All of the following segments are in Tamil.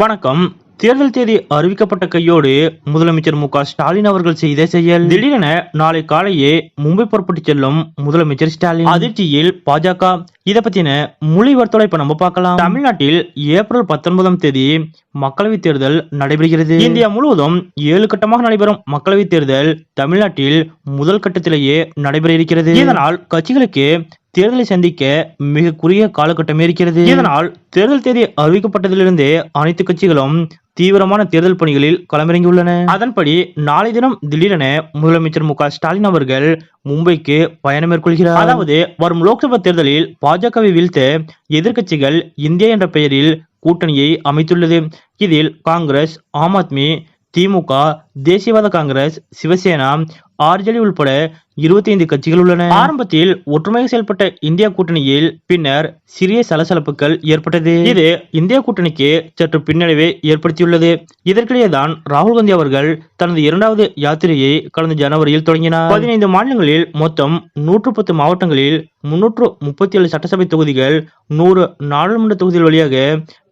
வணக்கம். தேர்தல் தேதி அறிவிக்கப்பட்ட கையோடு முதலமைச்சர் மு ஸ்டாலின் அவர்கள் செய்த செயல். திடீரென நாளை காலையே மும்பை புறப்பட்டு செல்லும் முதலமைச்சர் ஸ்டாலின். அதிர்ச்சியில் பாஜக. இதை பத்தின முழு வர்த்தலை இப்ப நம்ம பார்க்கலாம். தமிழ்நாட்டில் ஏப்ரல் பத்தொன்பதாம் தேதி மக்களவைத் தேர்தல் நடைபெறுகிறது. இந்தியா முழுவதும் ஏழு கட்டமாக நடைபெறும் மக்களவைத் தேர்தல் தமிழ்நாட்டில் முதல் கட்டத்திலேயே நடைபெற இருக்கிறது. இதனால் கட்சிகளுக்கு தேர்தலை சந்திக்க மிக குறுகிய காலகட்டம் இருக்கிறது. இதனால் தேர்தல் தேதி அறிவிக்கப்பட்டதிலிருந்தே அனைத்து கட்சிகளும் தீவிரமான தேர்தல் பணிகளில் களமிறங்கியுள்ளன. அதன்படி நாளை தினம் திடீரென முதலமைச்சர் மு ஸ்டாலின் அவர்கள் மும்பைக்கு பயணம் மேற்கொள்கிறார். அதாவது வரும் லோக்சபா தேர்தலில் பாஜகவை வீழ்த்த எதிர்க்கட்சிகள் இந்தியா என்ற பெயரில் கூட்டணியை அமைத்துள்ளது. இதில் காங்கிரஸ் ஆம் ஆத்மி திமுக தேசியவாத காங்கிரஸ் சிவசேனா ஆர்ஜேடி உள்பட இருபத்தி ஐந்து கட்சிகள் உள்ளன. ஆரம்பத்தில் ஒற்றுமையாக செயல்பட்ட இந்தியா கூட்டணியில் பின்னர் சிறிய சலசலப்புகள் ஏற்பட்டது. இது இந்தியா கூட்டணிக்கு சற்று பின்னடைவை ஏற்படுத்தியுள்ளது. இதற்கிடையே தான் ராகுல் காந்தி அவர்கள் தனது இரண்டாவது யாத்திரையை கடந்த ஜனவரியில் தொடங்கினார். பதினைந்து மாநிலங்களில் மொத்தம் நூற்று பத்து மாவட்டங்களில் முன்னூற்று முப்பத்தி ஏழு சட்டசபை தொகுதிகள் நூறு நாடாளுமன்ற தொகுதிகள் வழியாக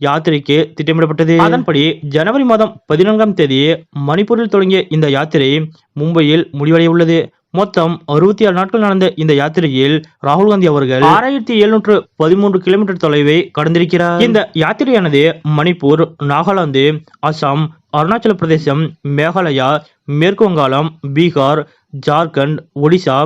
யாத்திரைக்கு திட்டமிடப்பட்டது. அதன்படி ஜனவரி மாதம் பதினான்காம் தேதி மணிப்பூரில் தொடங்கிய இந்த யாத்திரை மும்பையில் முடிவடைய உள்ளது மொத்தம் அறுபத்தி ஆறு நாட்கள் நடந்த இந்த யாத்திரையில் ராகுல் காந்தி அவர்கள் ஆறாயிரத்தி எழுநூற்று பதிமூன்று கிலோமீட்டர் தொலைவை கடந்திருக்கிறார். இந்த யாத்திரையானது மணிப்பூர் நாகாலாந்து அசாம் அருணாச்சல பிரதேசம் மேகாலயா மேற்கு வங்காளம் பீகார் ஜார்க்கண்ட் ஒடிசா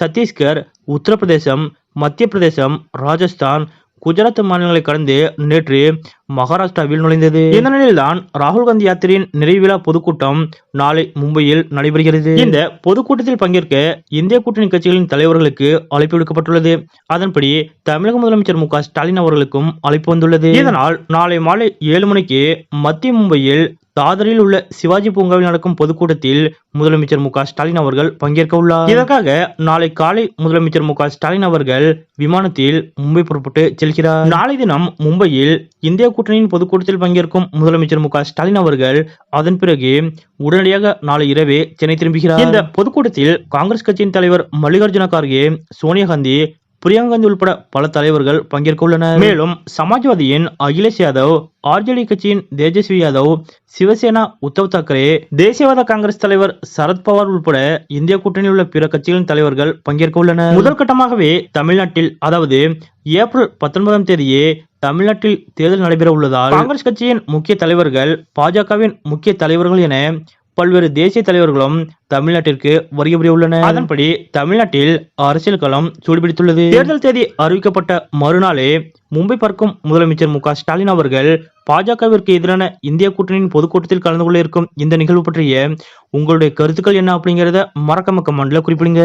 சத்தீஸ்கர் உத்தரப்பிரதேசம் மத்திய பிரதேசம் ராஜஸ்தான் குஜராத் மாநிலங்களை கடந்து நேற்று மகாராஷ்டிராவில் நுழைந்தது. இந்த நிலையில்தான் ராகுல் காந்தி யாத்திரையின் நிறைவு விழா பொதுக்கூட்டம் நாளை மும்பையில் நடைபெறுகிறது. இந்த பொதுக்கூட்டத்தில் பங்கேற்க இந்திய கூட்டணி கட்சிகளின் தலைவர்களுக்கு அழைப்பு விடுக்கப்பட்டுள்ளது. அதன்படி தமிழக முதலமைச்சர் மு ஸ்டாலின் அவர்களுக்கும் அழைப்பு வந்துள்ளது. இதனால் நாளை மாலை ஏழு மணிக்கு மத்திய மும்பையில் தாதரில் உள்ள சிவாஜி பூங்காவில் நடக்கும் பொதுக்கூட்டத்தில் முதலமைச்சர் மு ஸ்டாலின் அவர்கள் பங்கேற்க உள்ளார். இதற்காக நாளை காலை முதலமைச்சர் மு ஸ்டாலின் அவர்கள் விமானத்தில் மும்பை புறப்பட்டு செல்கிறார். நாளை தினம் மும்பையில் இந்திய கூட்டணியின் பொதுக்கூட்டத்தில் பங்கேற்கும் முதலமைச்சர் மு ஸ்டாலின் அவர்கள் அதன் பிறகு உடனடியாக நாளை இரவே சென்னை திரும்புகிறார். இந்த பொதுக்கூட்டத்தில் காங்கிரஸ் கட்சியின் தலைவர் மல்லிகார்ஜுன கார்கே சோனியா காந்தி பிரியங்காந்தி உள்பட பல தலைவர்கள் பங்கேற்க உள்ளனர் மேலும் சமாஜ்வாதியின் அகிலேஷ் யாதவ் ஆர்ஜேடி கட்சியின் தேஜஸ்வி யாதவ் சிவசேனா உத்தவ் தாக்கரே தேசியவாத காங்கிரஸ் தலைவர் சரத்பவார் உள்பட இந்திய கூட்டணியில் உள்ள பிற கட்சிகளின் தலைவர்கள் பங்கேற்க உள்ளனர் முதல் கட்டமாகவே தமிழ்நாட்டில் அதாவது ஏப்ரல் பத்தொன்பதாம் தேதியே தமிழ்நாட்டில் தேர்தல் நடைபெற உள்ளதால் காங்கிரஸ் கட்சியின் முக்கிய தலைவர்கள் பாஜகவின் முக்கிய தலைவர்கள் என பல்வேறு தேசிய தலைவர்களும் தமிழ்நாட்டிற்கு வருகை புரிய உள்ளனர் அதன்படி தமிழ்நாட்டில் அரசியல் களம் சூடுபிடித்துள்ளது. தேர்தல் தேதி அறிவிக்கப்பட்ட மறுநாளே மும்பை பார்க்கும் முதலமைச்சர் மு ஸ்டாலின் அவர்கள் பாஜகவிற்கு எதிரான இந்திய கூட்டணியின் பொதுக்கூட்டத்தில் கலந்து கொள்ள இருக்கும் இந்த நிகழ்வு பற்றிய உங்களுடைய கருத்துக்கள் என்ன அப்படிங்கறத மக்க மண்டல குறிப்பிடுங்க.